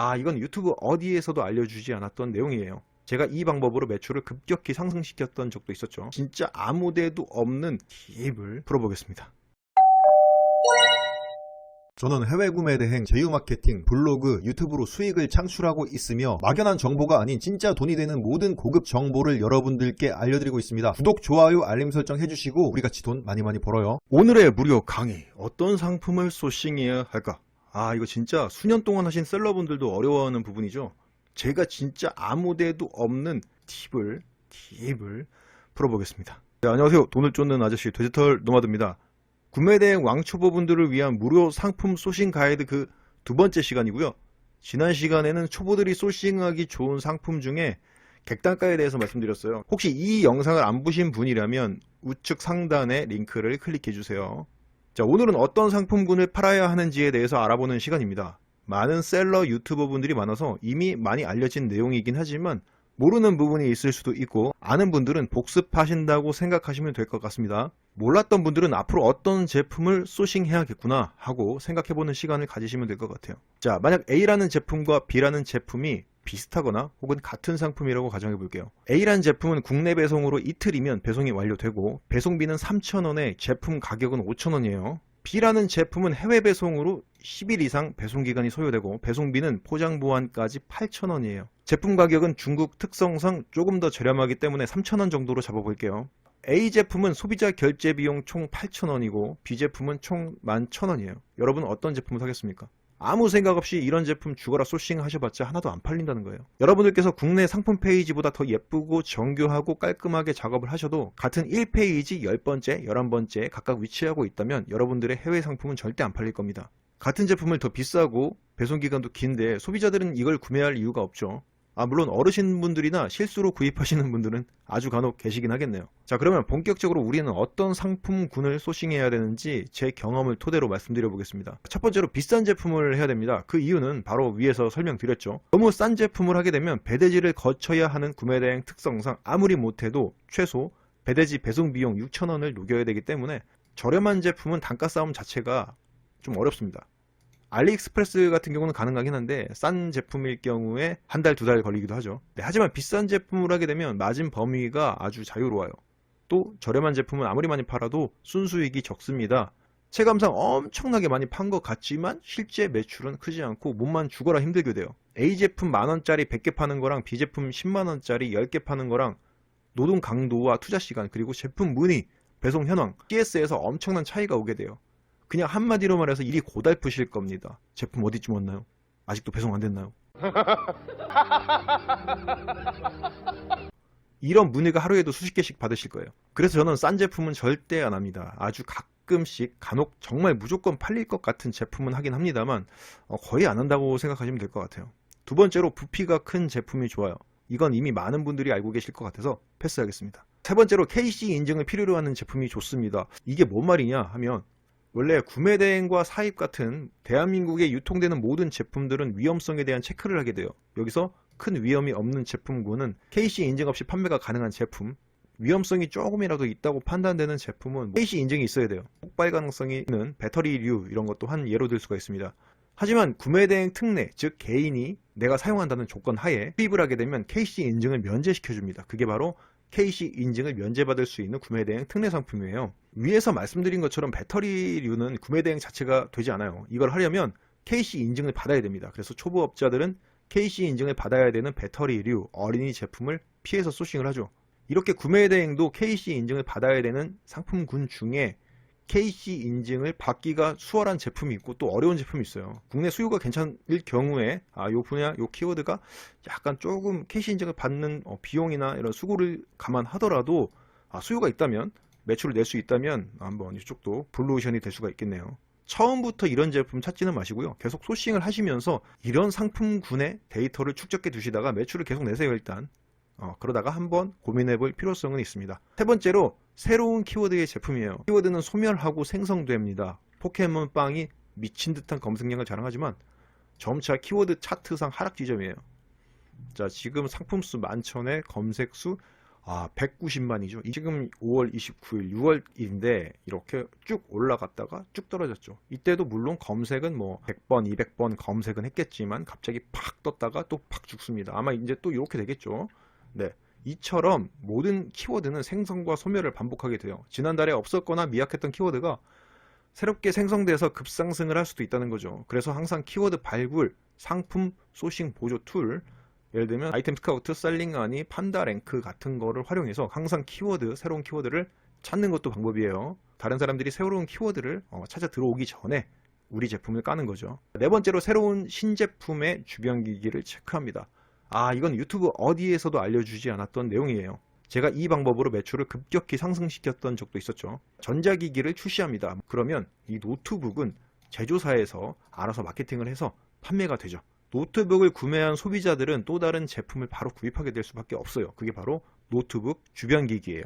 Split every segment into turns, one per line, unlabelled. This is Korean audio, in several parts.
아, 이건 유튜브 어디에서도 알려주지 않았던 내용이에요. 제가 이 방법으로 매출을 급격히 상승시켰던 적도 있었죠. 진짜 아무 데도 없는 팁을 풀어보겠습니다.
저는 해외 구매 대행, 제휴 마케팅, 블로그, 유튜브로 수익을 창출하고 있으며 막연한 정보가 아닌 진짜 돈이 되는 모든 고급 정보를 여러분들께 알려드리고 있습니다. 구독, 좋아요, 알림 설정 해주시고 우리 같이 돈 많이 많이 벌어요.
오늘의 무료 강의. 어떤 상품을 소싱해야 할까? 아, 이거 진짜 수년 동안 하신 셀러분들도 어려워하는 부분이죠. 제가 진짜 아무 데도 없는 팁을, 팁을 풀어보겠습니다. 네, 안녕하세요. 돈을 쫓는 아저씨 디지털 노마드입니다. 구매대행 왕초보분들을 위한 무료 상품 소싱 가이드 그 두 번째 시간이고요. 지난 시간에는 초보들이 소싱하기 좋은 상품 중에 객단가에 대해서 말씀드렸어요. 혹시 이 영상을 안 보신 분이라면 우측 상단에 링크를 클릭해 주세요. 자, 오늘은 어떤 상품군을 팔아야 하는지에 대해서 알아보는 시간입니다. 많은 셀러 유튜버 분들이 많아서 이미 많이 알려진 내용이긴 하지만 모르는 부분이 있을 수도 있고 아는 분들은 복습하신다고 생각하시면 될 것 같습니다. 몰랐던 분들은 앞으로 어떤 제품을 소싱해야겠구나 하고 생각해보는 시간을 가지시면 될 것 같아요. 자, 만약 A라는 제품과 B라는 제품이 비슷하거나 혹은 같은 상품이라고 가정해 볼게요. A라는 제품은 국내 배송으로 이틀이면 배송이 완료되고 배송비는 3,000원에 제품 가격은 5,000원이에요. B라는 제품은 해외 배송으로 10일 이상 배송 기간이 소요되고 배송비는 포장 보안까지 8,000원이에요. 제품 가격은 중국 특성상 조금 더 저렴하기 때문에 3,000원 정도로 잡아볼게요. A 제품은 소비자 결제 비용 총 8,000원이고 B 제품은 총 11,000원이에요. 여러분 어떤 제품을 사겠습니까? 아무 생각 없이 이런 제품 죽어라 소싱 하셔봤자 하나도 안 팔린다는 거예요. 여러분들께서 국내 상품 페이지보다 더 예쁘고 정교하고 깔끔하게 작업을 하셔도 같은 1페이지 10번째, 11번째 각각 위치하고 있다면 여러분들의 해외 상품은 절대 안 팔릴 겁니다. 같은 제품을 더 비싸고 배송기간도 긴데 소비자들은 이걸 구매할 이유가 없죠. 아, 물론 어르신분들이나 실수로 구입하시는 분들은 아주 간혹 계시긴 하겠네요. 자, 그러면 본격적으로 우리는 어떤 상품군을 소싱해야 되는지 제 경험을 토대로 말씀드려 보겠습니다. 첫 번째로 비싼 제품을 해야 됩니다. 그 이유는 바로 위에서 설명드렸죠. 너무 싼 제품을 하게 되면 배대지를 거쳐야 하는 구매 대행 특성상 아무리 못해도 최소 배대지 배송 비용 6,000원을 녹여야 되기 때문에 저렴한 제품은 단가 싸움 자체가 좀 어렵습니다. 알리익스프레스 같은 경우는 가능하긴 한데 싼 제품일 경우에 한 달 두 달 걸리기도 하죠. 네, 하지만 비싼 제품을 하게 되면 마진 범위가 아주 자유로워요. 또 저렴한 제품은 아무리 많이 팔아도 순수익이 적습니다. 체감상 엄청나게 많이 판 것 같지만 실제 매출은 크지 않고 몸만 죽어라 힘들게 돼요. A 제품 만원짜리 100개 파는 거랑 B 제품 10만원짜리 10개 파는 거랑 노동 강도와 투자 시간 그리고 제품 문의, 배송 현황, CS에서 엄청난 차이가 오게 돼요. 그냥 한마디로 말해서 일이 고달프실 겁니다. 제품 어디쯤 왔나요? 아직도 배송 안 됐나요? 이런 문의가 하루에도 수십 개씩 받으실 거예요. 그래서 저는 싼 제품은 절대 안 합니다. 아주 가끔씩 간혹 정말 무조건 팔릴 것 같은 제품은 하긴 합니다만 어, 거의 안 한다고 생각하시면 될 것 같아요. 두 번째로 부피가 큰 제품이 좋아요. 이건 이미 많은 분들이 알고 계실 것 같아서 패스하겠습니다. 세 번째로 KC 인증을 필요로 하는 제품이 좋습니다. 이게 뭔 말이냐 하면 원래 구매 대행과 사입 같은 대한민국에 유통되는 모든 제품들은 위험성에 대한 체크를 하게 돼요. 여기서 큰 위험이 없는 제품군은 KC 인증 없이 판매가 가능한 제품, 위험성이 조금이라도 있다고 판단되는 제품은 KC 인증이 있어야 돼요. 폭발 가능성이 있는 배터리류 이런 것도 한 예로 들 수가 있습니다. 하지만 구매 대행 특례, 즉 개인이 내가 사용한다는 조건 하에 수입을 하게 되면 KC 인증을 면제시켜 줍니다. 그게 바로 KC 인증을 면제받을 수 있는 구매 대행 특례 상품이에요. 위에서 말씀드린 것처럼 배터리류는 구매 대행 자체가 되지 않아요. 이걸 하려면 KC 인증을 받아야 됩니다. 그래서 초보업자들은 KC 인증을 받아야 되는 배터리류, 어린이 제품을 피해서 소싱을 하죠. 이렇게 구매 대행도 KC 인증을 받아야 되는 상품군 중에 KC 인증을 받기가 수월한 제품이 있고 또 어려운 제품이 있어요. 국내 수요가 괜찮을 경우에 아, 요 분야, 요 키워드가 약간 조금 KC 인증을 받는 어, 비용이나 이런 수고를 감안하더라도 아, 수요가 있다면 매출을 낼 수 있다면 한번 이쪽도 블루오션이 될 수가 있겠네요. 처음부터 이런 제품 찾지는 마시고요. 계속 소싱을 하시면서 이런 상품군의 데이터를 축적해 두시다가 매출을 계속 내세요 일단. 어, 그러다가 한번 고민해 볼 필요성은 있습니다. 세 번째로 새로운 키워드의 제품이에요. 키워드는 소멸하고 생성됩니다. 포켓몬 빵이 미친 듯한 검색량을 자랑하지만 점차 키워드 차트상 하락 지점이에요. 자, 지금 상품 수 만천에 검색 수 아, 190만이죠. 지금 5월 29일, 6월인데 이렇게 쭉 올라갔다가 쭉 떨어졌죠. 이때도 물론 검색은 뭐 100번, 200번 검색은 했겠지만 갑자기 팍 떴다가 또 팍 죽습니다. 아마 이제 또 이렇게 되겠죠. 네. 이처럼 모든 키워드는 생성과 소멸을 반복하게 돼요. 지난달에 없었거나 미약했던 키워드가 새롭게 생성돼서 급상승을 할 수도 있다는 거죠. 그래서 항상 키워드 발굴, 상품 소싱 보조 툴, 예를 들면 아이템 스카우트, 셀링 아니, 판다 랭크 같은 거를 활용해서 항상 키워드, 새로운 키워드를 찾는 것도 방법이에요. 다른 사람들이 새로운 키워드를 어, 찾아 들어오기 전에 우리 제품을 까는 거죠. 네 번째로 새로운 신제품의 주변 기기를 체크합니다. 아, 이건 유튜브 어디에서도 알려주지 않았던 내용이에요. 제가 이 방법으로 매출을 급격히 상승시켰던 적도 있었죠. 전자기기를 출시합니다. 그러면 이 노트북은 제조사에서 알아서 마케팅을 해서 판매가 되죠. 노트북을 구매한 소비자들은 또 다른 제품을 바로 구입하게 될 수밖에 없어요. 그게 바로 노트북 주변 기기예요.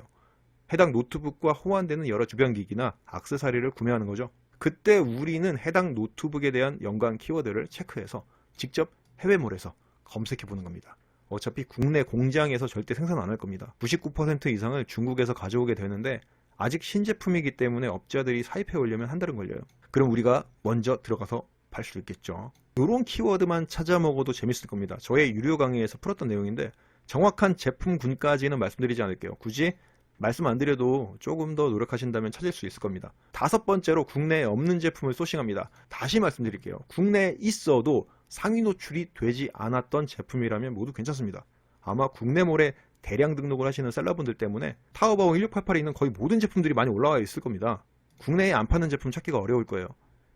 해당 노트북과 호환되는 여러 주변 기기나 악세사리를 구매하는 거죠. 그때 우리는 해당 노트북에 대한 연관 키워드를 체크해서 직접 해외몰에서 검색해 보는 겁니다. 어차피 국내 공장에서 절대 생산 안 할 겁니다. 99% 이상을 중국에서 가져오게 되는데 아직 신제품이기 때문에 업자들이 사입해 오려면 한 달은 걸려요. 그럼 우리가 먼저 들어가서 팔 수 있겠죠. 이런 키워드만 찾아 먹어도 재밌을 겁니다. 저의 유료 강의에서 풀었던 내용인데 정확한 제품군까지는 말씀드리지 않을게요. 굳이 말씀 안 드려도 조금 더 노력하신다면 찾을 수 있을 겁니다. 다섯 번째로 국내에 없는 제품을 소싱합니다. 다시 말씀드릴게요. 국내에 있어도 상위 노출이 되지 않았던 제품이라면 모두 괜찮습니다. 아마 국내몰에 대량 등록을 하시는 셀러분들 때문에 타오바오 1688에 있는 거의 모든 제품들이 많이 올라와 있을 겁니다. 국내에 안 파는 제품 찾기가 어려울 거예요.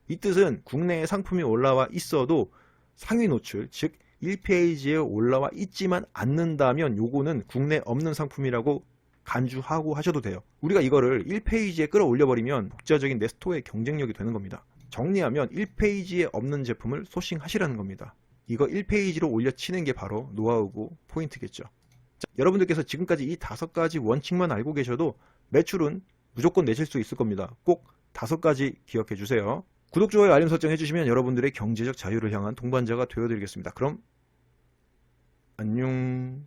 이 뜻은 국내에 상품이 올라와 있어도 상위 노출, 즉 1페이지에 올라와 있지만 않는다면 요거는 국내 없는 상품이라고 간주하고 하셔도 돼요. 우리가 이거를 1페이지에 끌어올려 버리면 독자적인 내 스토어의 경쟁력이 되는 겁니다. 정리하면 1페이지에 없는 제품을 소싱하시라는 겁니다. 이거 1페이지로 올려치는 게 바로 노하우고 포인트겠죠. 자, 여러분들께서 지금까지 이 다섯 가지 원칙만 알고 계셔도 매출은 무조건 내실 수 있을 겁니다. 꼭 다섯 가지 기억해 주세요. 구독, 좋아요, 알림 설정 해주시면 여러분들의 경제적 자유를 향한 동반자가 되어드리겠습니다. 그럼 안녕.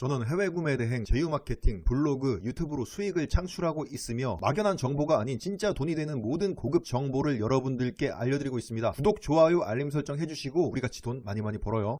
저는 해외 구매 대행, 제휴 마케팅, 블로그, 유튜브로 수익을 창출하고 있으며 막연한 정보가 아닌 진짜 돈이 되는 모든 고급 정보를 여러분들께 알려드리고 있습니다. 구독, 좋아요, 알림 설정 해주시고 우리 같이 돈 많이 많이 벌어요.